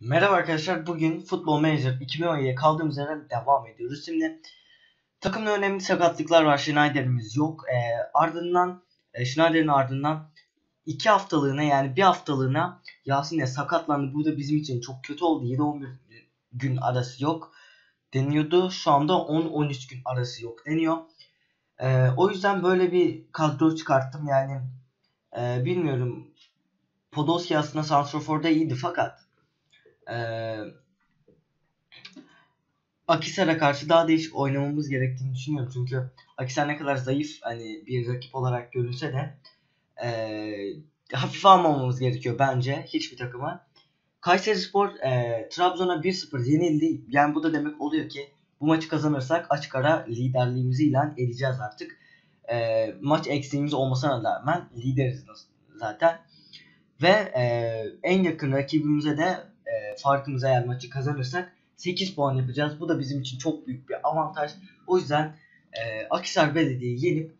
Merhaba arkadaşlar. Bugün Futbol Manager 2017'ye kaldığımız yerden devam ediyoruz. Şimdi takımda önemli sakatlıklar var. Schneider'imiz yok. E, ardından e, Schneider'in ardından 2 haftalığına yani bir haftalığına Yasin'e sakatlandı. Bu da bizim için çok kötü oldu. 7-11 gün arası yok deniyordu. Şu anda 10-13 gün arası yok deniyor. E, o yüzden böyle bir kadro çıkarttım. Yani e, bilmiyorum Podolski aslında Santrofor'da iyiydi fakat ee, Akisar'a karşı daha değişik oynamamız gerektiğini düşünüyorum. Çünkü Akisar ne kadar zayıf hani bir rakip olarak görünse de e, hafif almamamız gerekiyor bence hiçbir takıma. Kayseri Spor e, Trabzon'a 1-0 yenildi. Yani bu da demek oluyor ki bu maçı kazanırsak açık ara liderliğimizi ilan edeceğiz artık. E, maç eksiğimiz olmasına rağmen lideriz zaten. Ve e, en yakın rakibimize de farkımızı eğer maçı kazanırsak 8 puan yapacağız. Bu da bizim için çok büyük bir avantaj. O yüzden e, Akhisar Belediye'yi yenip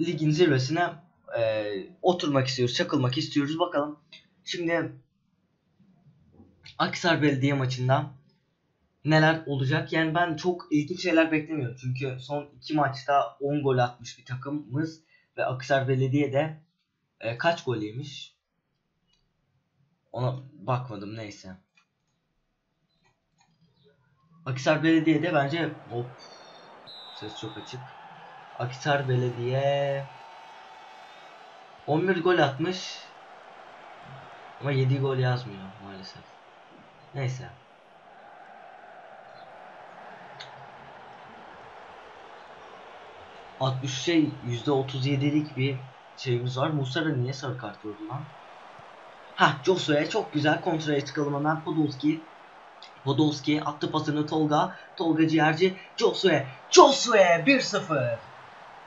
ligin zirvesine e, oturmak istiyoruz, çakılmak istiyoruz. Bakalım. Şimdi Akhisar Belediye maçında neler olacak? Yani ben çok ilginç şeyler beklemiyorum. Çünkü son iki maçta 10 gol atmış bir takımımız ve Akhisar Belediye de e, kaç gol yemiş? Ona bakmadım neyse. Akisar Belediye'de bence hop ses çok açık. Akisar Belediye 11 gol atmış ama 7 gol yazmıyor maalesef. Neyse. %63 şey %37'lik bir şeyimiz var. Musara niye sarı kart gördü lan? Ha Josué çok güzel kontraya çıkalım hemen Podolski. Podolski attı pasını Tolga. Tolga ciğerci. Josué. Josué 1-0.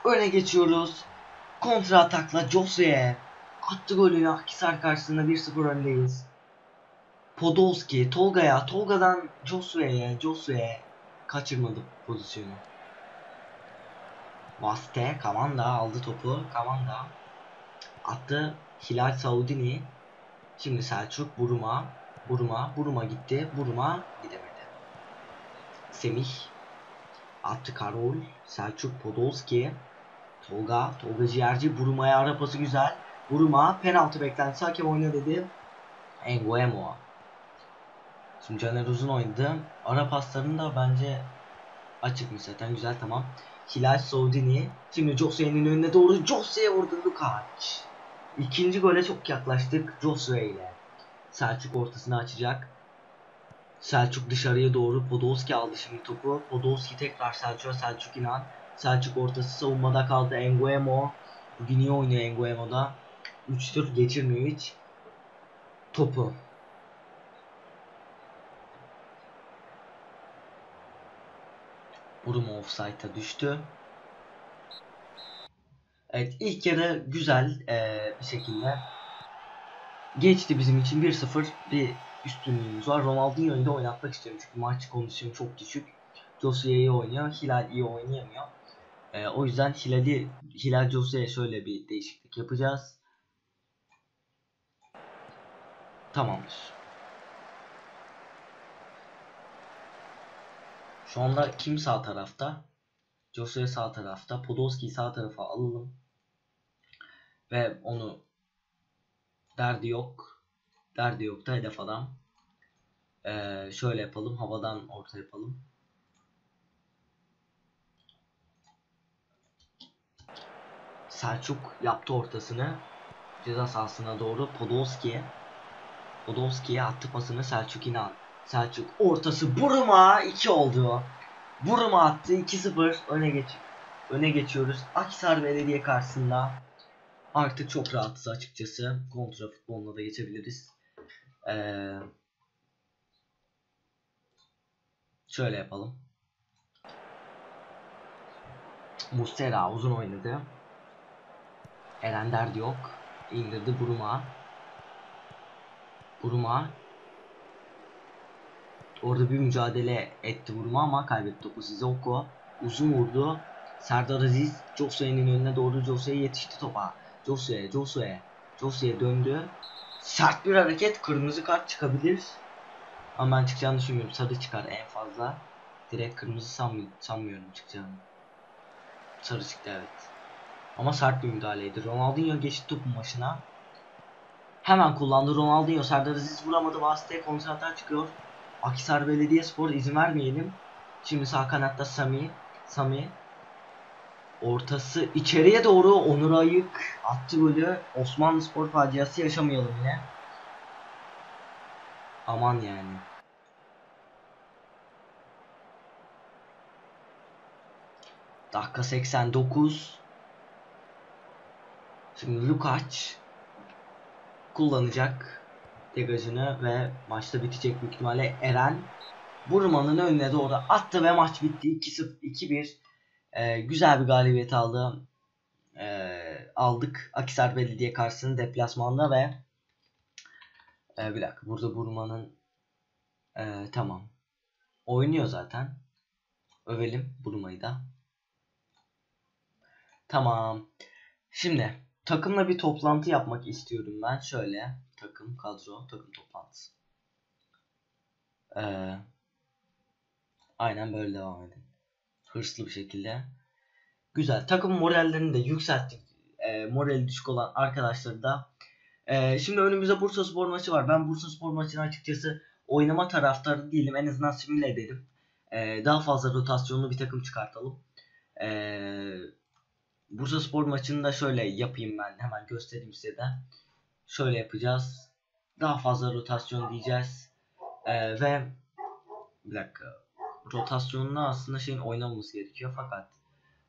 Öne geçiyoruz. Kontra atakla Josué. Attı golünü Akhisar karşısında 1-0 öndeyiz. Podolski. Tolga'ya. Tolga'dan Josué'ye. Josué kaçırmadı pozisyonu. Vaste. Kamanda aldı topu. Kamanda. Attı. Hilal Saudini. Şimdi Selçuk Buruma. Buruma. Buruma gitti. Buruma gidemedi. Semih. Attı Karol. Selçuk Podolski. Tolga. Tolga Ciğerci. Buruma'ya ara pası güzel. Buruma. Penaltı beklentisi. Hakem oyna dedi. Enguemo. Şimdi Caner Uzun oynadı. Ara paslarını da bence açıkmış zaten. Güzel tamam. Hilal Soudini. Şimdi Jose'nin önüne doğru Jose vurdu kaç. İkinci gole çok yaklaştık Josue ile. Selçuk ortasını açacak. Selçuk dışarıya doğru Podolski aldı şimdi topu. Podolski tekrar Selçuk'a Selçuk inan. Selçuk ortası savunmada kaldı. Enguemo. Bugün iyi oynuyor Enguemo'da. 3 tur geçirmiyor hiç. Topu. Buruma offside'a düştü. Evet ilk yarı güzel ee, bir şekilde geçti bizim için 1-0 bir üstünlüğümüz var. Ronaldinho'yu da oynatmak istiyorum çünkü maç kondisyonu çok düşük. Josue iyi oynuyor, Hilal iyi oynayamıyor. E, o yüzden Hilal'i Hilal Josue'ye şöyle bir değişiklik yapacağız. Tamamdır. Şu anda kim sağ tarafta? Josue sağ tarafta. Podolski'yi sağ tarafa alalım. Ve onu derdi yok. Derdi yok da hedef adam. Ee, şöyle yapalım. Havadan orta yapalım. Selçuk yaptı ortasını. Ceza sahasına doğru Podolski. Podolski'ye attı pasını Selçuk inan. Selçuk ortası Buruma 2 oldu. Buruma attı 2-0 öne geç öne geçiyoruz. Akhisar Belediye karşısında artık çok rahatız açıkçası. Kontra futboluna da geçebiliriz. Ee, şöyle yapalım. Mustera uzun oynadı. Eren Derdi yok. İndirdi Buruma. Buruma Orada bir mücadele etti vurma ama kaybetti topu Sissoko. Uzun vurdu. Serdar Aziz Josue'nin önüne doğru Josue'ye yetişti topa. Josue, Josue. Josue döndü. Sert bir hareket kırmızı kart çıkabilir. Ama ben çıkacağını düşünmüyorum. Sarı çıkar en fazla. Direkt kırmızı sanmıyorum, sanmıyorum çıkacağını. Sarı çıktı evet. Ama sert bir müdahaleydi. Ronaldinho geçti topun başına. Hemen kullandı. Ronaldinho Serdar Aziz vuramadı. Vasıtaya konsantre çıkıyor. Akhisar Belediyespor izin vermeyelim. Şimdi sağ kanatta Sami. Sami. Ortası içeriye doğru Onur Ayık attı golü. Osmanlı Spor faciası yaşamayalım yine. Aman yani. Dakika 89. Şimdi Lukaç kullanacak degajını ve maçta bitecek büyük ihtimalle Eren Burman'ın önüne doğru attı ve maç bitti. 2-0 2-1 ee, güzel bir galibiyet aldı. Ee, aldık. Akisar Belediye karşısında deplasmanda ve ee, bir dakika burada Burman'ın ee, tamam. Oynuyor zaten. Övelim Burma'yı da. Tamam. Şimdi takımla bir toplantı yapmak istiyorum ben. Şöyle takım kadro takım toplantısı. Ee, aynen böyle devam edin. Hırslı bir şekilde. Güzel. Takım morallerini de yükselttik. Ee, morali düşük olan arkadaşları da. Ee, şimdi önümüzde Bursa Spor maçı var. Ben Bursa Spor maçını açıkçası oynama taraftarı değilim. En azından simüle edelim. Ee, daha fazla rotasyonlu bir takım çıkartalım. Eee Bursa Spor maçını da şöyle yapayım ben. Hemen göstereyim size de. Şöyle yapacağız. Daha fazla rotasyon diyeceğiz. Ee, ve bir dakika. Rotasyonla aslında şeyin oynamamız gerekiyor fakat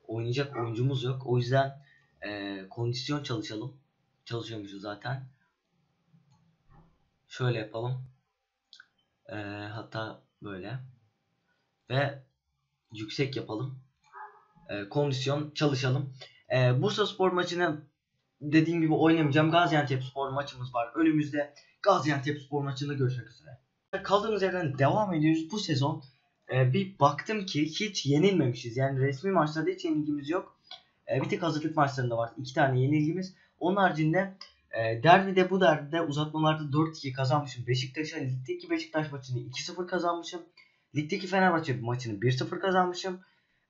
oynayacak oyuncumuz yok. O yüzden e, kondisyon çalışalım. Çalışıyormuşuz zaten. Şöyle yapalım. E, hatta böyle. Ve yüksek yapalım e, kondisyon çalışalım. E, Bursa Spor maçını dediğim gibi oynamayacağım. Gaziantep Spor maçımız var. Önümüzde Gaziantep Spor maçında görüşmek üzere. Kaldığımız yerden devam ediyoruz. Bu sezon e, bir baktım ki hiç yenilmemişiz. Yani resmi maçlarda hiç yenilgimiz yok. E, bir tek hazırlık maçlarında var. iki tane yenilgimiz. Onun haricinde e, derbide bu derbide uzatmalarda 4-2 kazanmışım. Beşiktaş'a ligdeki Beşiktaş maçını 2-0 kazanmışım. Ligdeki Fenerbahçe maçını 1-0 kazanmışım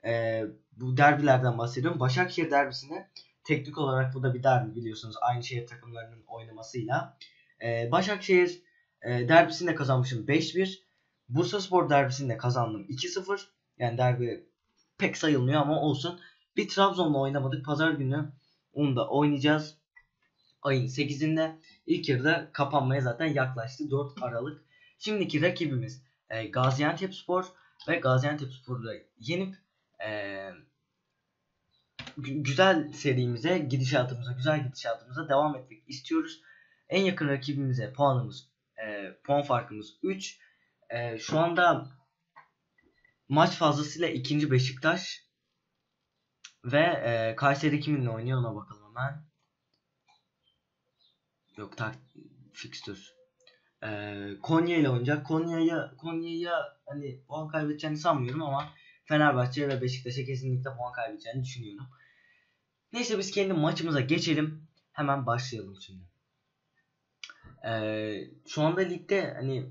e, bu derbilerden bahsediyorum. Başakşehir derbisini teknik olarak bu da bir derbi biliyorsunuz. Aynı şehir takımlarının oynamasıyla. E, Başakşehir e, derbisinde kazanmışım 5-1. Bursaspor derbisinde kazandım 2-0. Yani derbi pek sayılmıyor ama olsun. Bir Trabzon'la oynamadık. Pazar günü onu da oynayacağız. Ayın 8'inde ilk yarıda kapanmaya zaten yaklaştı. 4 Aralık. Şimdiki rakibimiz e, Gaziantepspor ve Gaziantepspor'u yenip e, güzel serimize, gidişatımıza, güzel gidişatımıza devam etmek istiyoruz. En yakın rakibimize puanımız, e, puan farkımız 3. E, şu anda maç fazlasıyla ikinci Beşiktaş ve e, Kayseri kiminle oynuyor ona bakalım hemen. Yok tak fikstür. Ee, Konya ile oynayacak. Konya'ya Konya'ya hani puan kaybedeceğini sanmıyorum ama Fenerbahçe ve Beşiktaş'a kesinlikle puan kaybedeceğini düşünüyorum. Neyse biz kendi maçımıza geçelim. Hemen başlayalım şimdi. Ee, şu anda ligde hani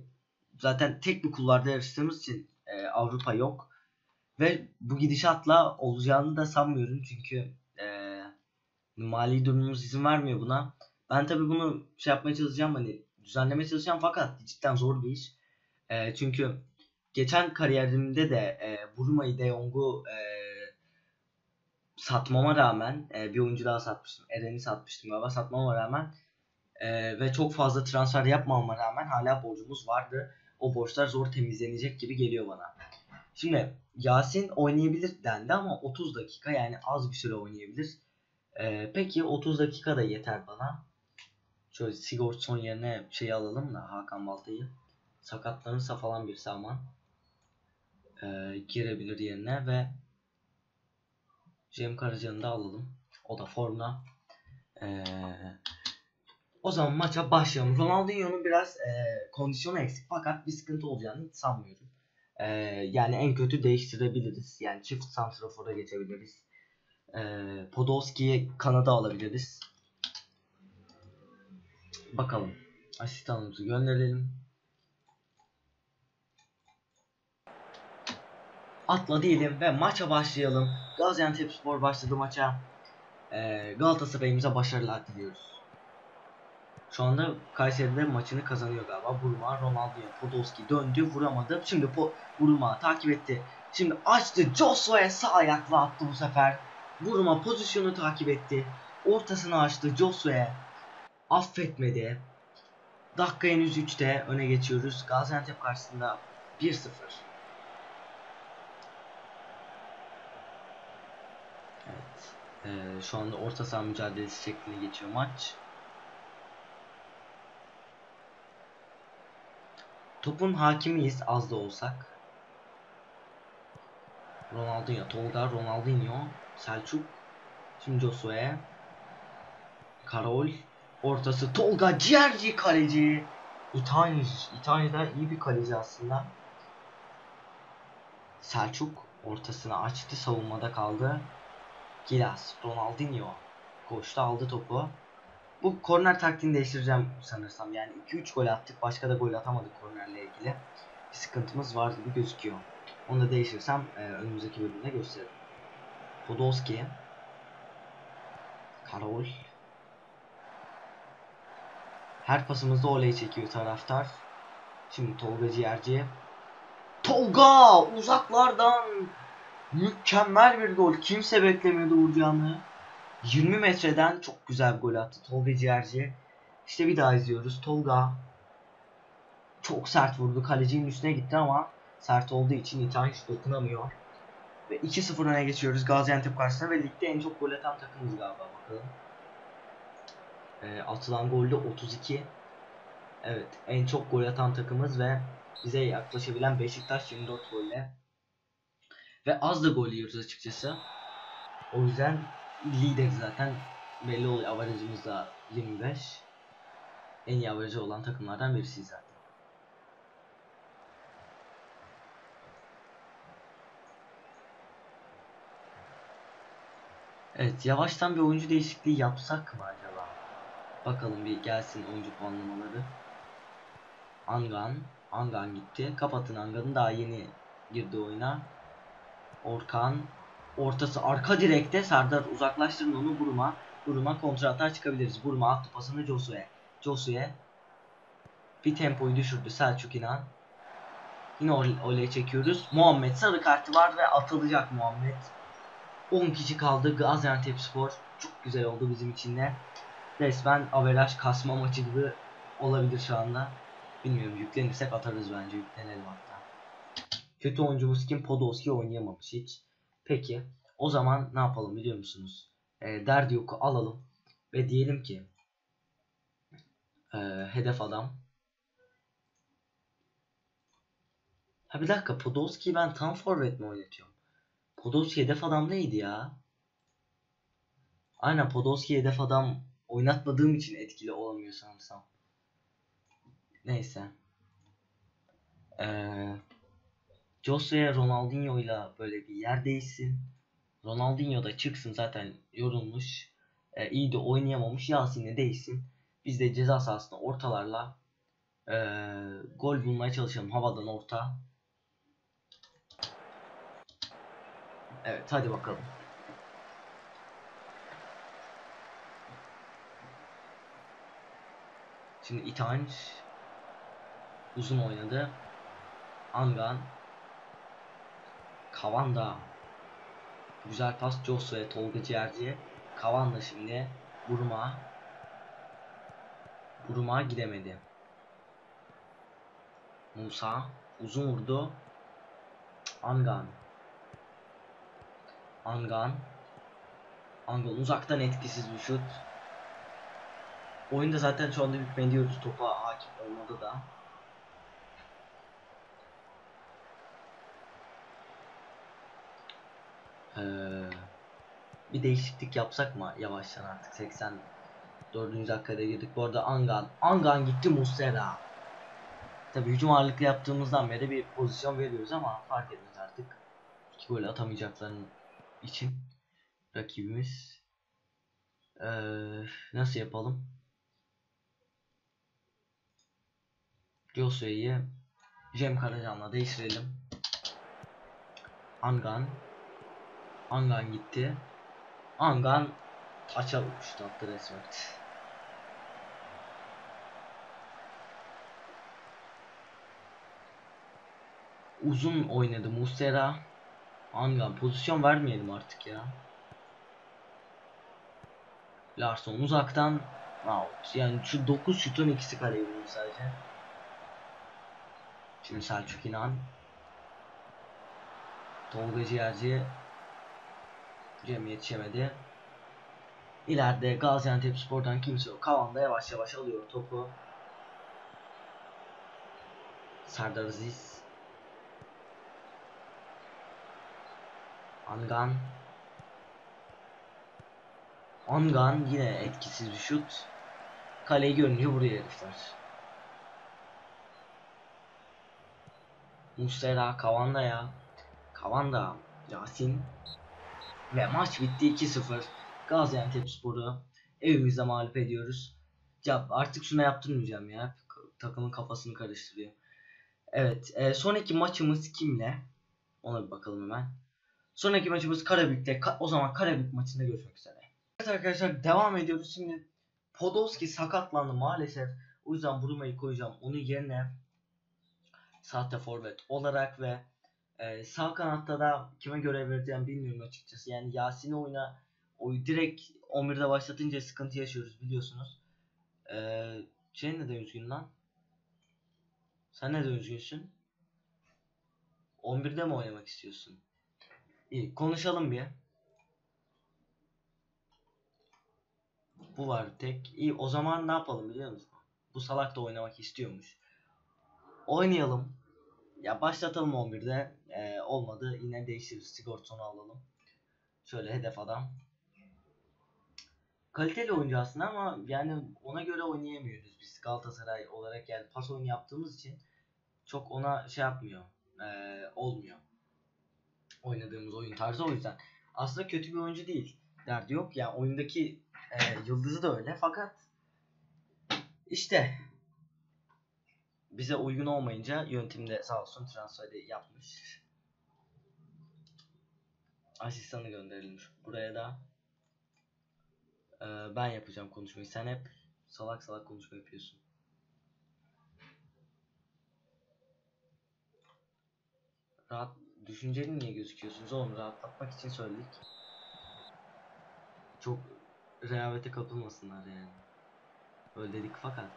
zaten tek bir kulvarda yarıştığımız için e, Avrupa yok. Ve bu gidişatla olacağını da sanmıyorum çünkü e, mali durumumuz izin vermiyor buna. Ben tabi bunu şey yapmaya çalışacağım hani düzenlemeye çalışacağım fakat cidden zor bir iş. E, çünkü geçen kariyerimde de e, Burma'yı De Jong'u e, satmama rağmen e, bir oyuncu daha satmıştım. Eren'i satmıştım galiba satmama rağmen e, ve çok fazla transfer yapmama rağmen hala borcumuz vardı. O borçlar zor temizlenecek gibi geliyor bana. Şimdi Yasin oynayabilir dendi ama 30 dakika yani az bir süre oynayabilir. E, peki 30 dakika da yeter bana. Şöyle Sigurdsson yerine şey alalım da Hakan Balta'yı. Sakatlanırsa falan bir aman e, girebilir yerine ve Cem Karaca'nı da alalım. O da formda. E, o zaman maça başlayalım. Ronaldinho'nun biraz e, kondisyonu eksik fakat bir sıkıntı olacağını sanmıyorum. E, yani en kötü değiştirebiliriz. Yani çift santrafora geçebiliriz. E, Podolski'yi kanada alabiliriz. Bakalım. asistanımızı gönderelim. Atla diyelim ve maça başlayalım. Gaziantepspor başladı maça. Ee, Galatasaray'ımıza başarılar diliyoruz. Şu anda Kayseri'de maçını kazanıyor galiba. Burma, Ronaldinho, Podolski döndü, vuramadı. Şimdi po Burma takip etti. Şimdi açtı. Josue sağ ayakla attı bu sefer. Burma pozisyonu takip etti. Ortasını açtı. Josue affetmedi. Dakika henüz 3'te öne geçiyoruz. Gaziantep karşısında 1-0. Ee, şu anda orta saha mücadelesi şeklinde geçiyor maç. Topun hakimiyiz az da olsak. Ronaldinho, Tolga, Ronaldinho, Selçuk, şimdi Josue, Karol, ortası Tolga, ciğerci kaleci. İtalya, İtalya da iyi bir kaleci aslında. Selçuk ortasını açtı, savunmada kaldı. Gilas, Ronaldinho koştu aldı topu. Bu korner taktiğini değiştireceğim sanırsam. Yani 2-3 gol attık. Başka da gol atamadık kornerle ilgili. Bir sıkıntımız var gibi gözüküyor. Onu da değiştirsem e, önümüzdeki bölümde gösteririm. Podolski. Karol. Her pasımızda oley çekiyor taraftar. Şimdi Tolga Ciğerci. Tolga! Uzaklardan mükemmel bir gol. Kimse beklemiyordu vuracağını. 20 metreden çok güzel bir gol attı Tolga Ciğerci. İşte bir daha izliyoruz. Tolga çok sert vurdu. Kalecinin üstüne gitti ama sert olduğu için İtalya hiç dokunamıyor. Ve 2-0 öne geçiyoruz Gaziantep karşısında ve ligde en çok gol atan takımız galiba bakalım. E, atılan golde 32. Evet en çok gol atan takımız ve bize yaklaşabilen Beşiktaş 24 golle. Ve az da gol yiyoruz açıkçası. O yüzden lider zaten belli oluyor. Avarajımız da 25. En iyi avarajı olan takımlardan birisi zaten. Evet yavaştan bir oyuncu değişikliği yapsak mı acaba? Bakalım bir gelsin oyuncu puanlamaları. Angan. Angan gitti. Kapatın Angan'ı daha yeni girdi oyuna. Orkan. Ortası arka direkte. Serdar uzaklaştırın onu Buruma. Buruma kontra atar çıkabiliriz. Buruma attı pasını Josué. Josué. Bir tempoyu düşürdü Selçuk İnan. Yine oleye çekiyoruz. Muhammed sarı kartı var ve atılacak Muhammed. 10 kişi kaldı Gaziantep Spor. Çok güzel oldu bizim için de. Resmen averaj kasma maçı gibi olabilir şu anda. Bilmiyorum yüklenirsek atarız bence yüklenelim hatta. Kötü oyuncumuz kim? Podolski oynayamamış hiç. Peki o zaman ne yapalım biliyor musunuz? E, Derdiyok'u alalım ve diyelim ki e, hedef adam. Ha bir dakika Podolski'yi ben tam forvet mi oynatıyorum? Podolski hedef adam neydi ya? Aynen Podolski hedef adam oynatmadığım için etkili olamıyor sanırsam. Neyse. Ee, Jose Ronaldinho ile böyle bir yer değişsin. Ronaldinho da çıksın zaten yorulmuş. Ee, iyi de oynayamamış. Yasin'e değişsin. Biz de ceza sahasında ortalarla ee, gol bulmaya çalışalım. Havadan orta. Evet hadi bakalım. Şimdi İtanç uzun oynadı. Angan Kavanda Güzel pas Josue Tolga Ciğerci'ye Kavanda şimdi Buruma Buruma gidemedi. Musa uzun vurdu. Angan Angan Angan uzaktan etkisiz bir şut. Oyunda zaten şu anda hükmediyoruz topa hakim olmadı da. Ee, bir değişiklik yapsak mı yavaştan artık 84. dakikada girdik. Bu arada Angan. Angan gitti Muslera. Tabi hücum ağırlıklı yaptığımızdan beri bir pozisyon veriyoruz ama fark etmez artık. İki gol atamayacakların için rakibimiz. Ee, nasıl yapalım? Yosue'yi Cem Karacan'la değiştirelim. Angan. Angan gitti. Angan taça uçtu attı resmen. Uzun oynadı Muslera. Angan pozisyon vermeyelim artık ya. Larson uzaktan out. Yani şu 9 şutun ikisi kaleye vurdu sadece. Şimdi Selçuk İnan. Tolga Ciğerci. Cem yetişemedi. İleride Gaziantep Spor'dan kimse yok. Kavan da yavaş yavaş alıyor topu. Serdar Aziz. Angan. Angan yine etkisiz bir şut. Kaleyi görünce vuruyor herifler. Muslera Kavanda ya. Kavanda Yasin. Ve maç bitti 2-0. Gaziantep Sporu evimizde mağlup ediyoruz. Ya artık şuna yaptırmayacağım ya. Takımın kafasını karıştırıyor. Evet. E, sonraki maçımız kimle? Ona bir bakalım hemen. Sonraki maçımız Karabük'te. Ka- o zaman Karabük maçında görüşmek üzere. Evet arkadaşlar devam ediyoruz. Şimdi Podolski sakatlandı maalesef. O yüzden Bruma'yı koyacağım. Onun yerine sahte forvet olarak ve e, sağ kanatta da kime görev vereceğim bilmiyorum açıkçası. Yani Yasin'i oyna o direkt 11'de başlatınca sıkıntı yaşıyoruz biliyorsunuz. E, şey neden üzgün lan? Sen neden üzgünsün? 11'de mi oynamak istiyorsun? İyi konuşalım bir. Bu var tek. İyi o zaman ne yapalım biliyor musun? Bu salak da oynamak istiyormuş. Oynayalım. Ya başlatalım 11'de. Ee, olmadı yine değiştiririz. Sigurdson'u alalım. Şöyle hedef adam. Kaliteli oyuncu aslında ama yani ona göre oynayamıyoruz biz Galatasaray olarak yani pas oyunu yaptığımız için çok ona şey yapmıyor. Ee, olmuyor. Oynadığımız oyun tarzı o yüzden. Aslında kötü bir oyuncu değil. Derdi yok. Yani oyundaki e, yıldızı da öyle fakat işte bize uygun olmayınca yöntemde sağ olsun transferi yapmış. Asistanı gönderilmiş. Buraya da e, ben yapacağım konuşmayı. Sen hep salak salak konuşma yapıyorsun. Rahat düşünceli niye gözüküyorsunuz oğlum? Rahatlatmak için söyledik. Çok rehavete kapılmasınlar yani. Öyle dedik fakat.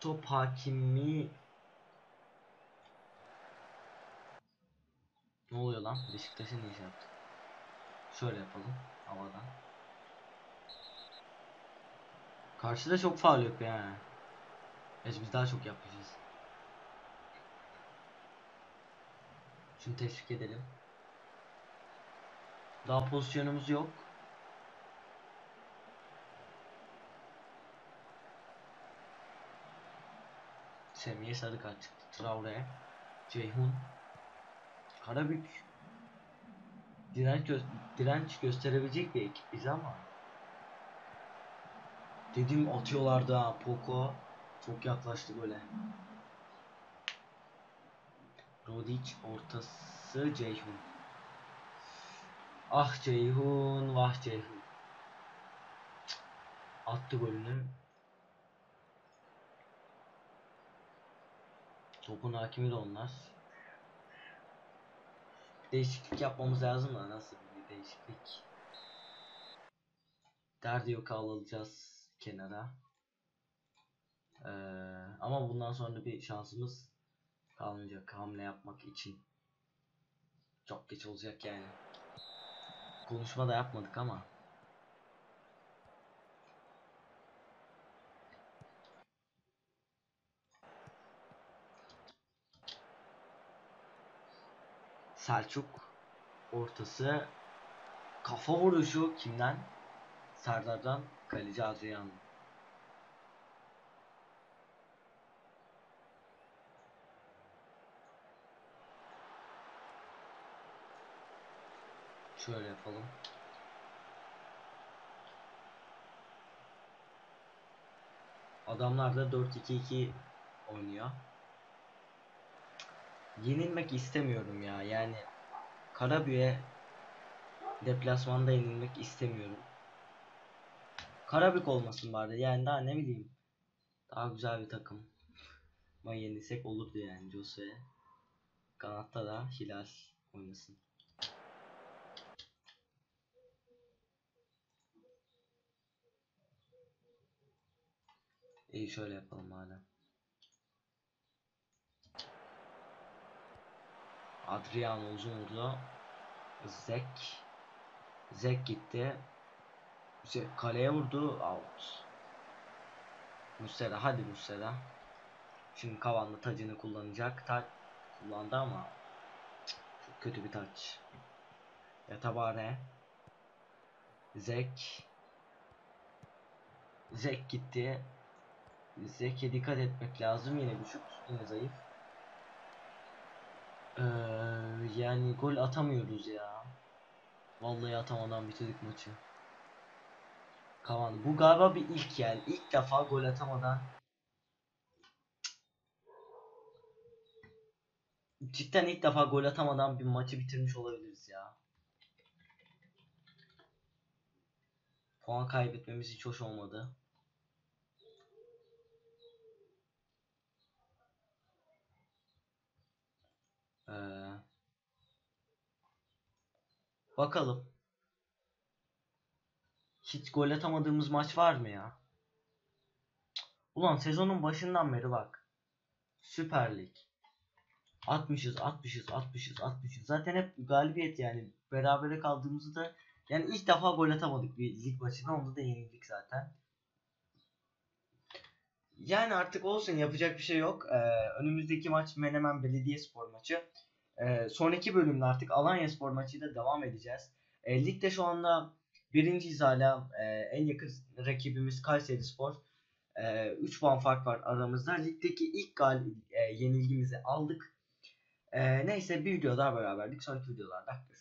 Top hakimi Ne oluyor lan? Beşiktaş'a niye şey yaptı? Şöyle yapalım havadan. Karşıda çok faul yok ya. Evet biz daha çok yapmışız. Şunu teşvik edelim. Daha pozisyonumuz yok. Semih'e sarı kart çıktı. Traore. Ceyhun. Karabük. Direnç, gö direnç gösterebilecek bir ekip biz ama. Dedim atıyorlardı ha Poco. Çok yaklaştı böyle. Rodic ortası Ceyhun. Ah Ceyhun, vah Ceyhun. Attı golünü. Topun hakimi de onlar. Değişiklik yapmamız lazım da nasıl bir değişiklik? Derdi yok alacağız kenara. Ee, ama bundan sonra bir şansımız kalmayacak hamle yapmak için. Çok geç olacak yani. Konuşma da yapmadık ama. Selçuk ortası kafa vuruşu kimden? Serdar'dan kaleci Adrian. Şöyle yapalım. Adamlar da 4-2-2 oynuyor. Yenilmek istemiyorum ya. Yani Karabük'e deplasmanda yenilmek istemiyorum. Karabük olmasın bari. Yani daha ne bileyim. Daha güzel bir takım. Ama yenilsek olurdu yani Jose. Kanatta da Hilal oynasın. İyi şöyle yapalım madem. Adriano uzun vurdu. Zek. Zek gitti. Zek kaleye vurdu. Out. Muslera hadi Muslera. Şimdi Kavan'la tacını kullanacak. Taç kullandı ama çok kötü bir taç. Yatabare. Zek. Zek gitti. Zek'e dikkat etmek lazım. Yine düşük. Yine zayıf. Ee, yani gol atamıyoruz ya. Vallahi atamadan bitirdik maçı. Kavan. Bu galiba bir ilk yani. İlk defa gol atamadan Cidden ilk defa gol atamadan bir maçı bitirmiş olabiliriz ya. Puan kaybetmemiz hiç hoş olmadı. Ee, bakalım. Hiç gol atamadığımız maç var mı ya? Ulan sezonun başından beri bak. Süper Lig. 60'ız, 60'ız, 60'ız, 60'ız. Zaten hep galibiyet yani. Berabere kaldığımızda da yani ilk defa gol atamadık bir lig maçında. Onda da yenildik zaten. Yani artık olsun yapacak bir şey yok. Ee, önümüzdeki maç Menemen Belediyespor maçı. Ee, sonraki bölümde artık Alanya Spor maçıyla devam edeceğiz. E, ligde şu anda birinciyiz hala. E, en yakın rakibimiz Kayseri Spor. E, 3 puan fark var aramızda. Ligdeki ilk gal e, yenilgimizi aldık. E, neyse bir video daha beraberdik. Sonraki videolarda görüşürüz.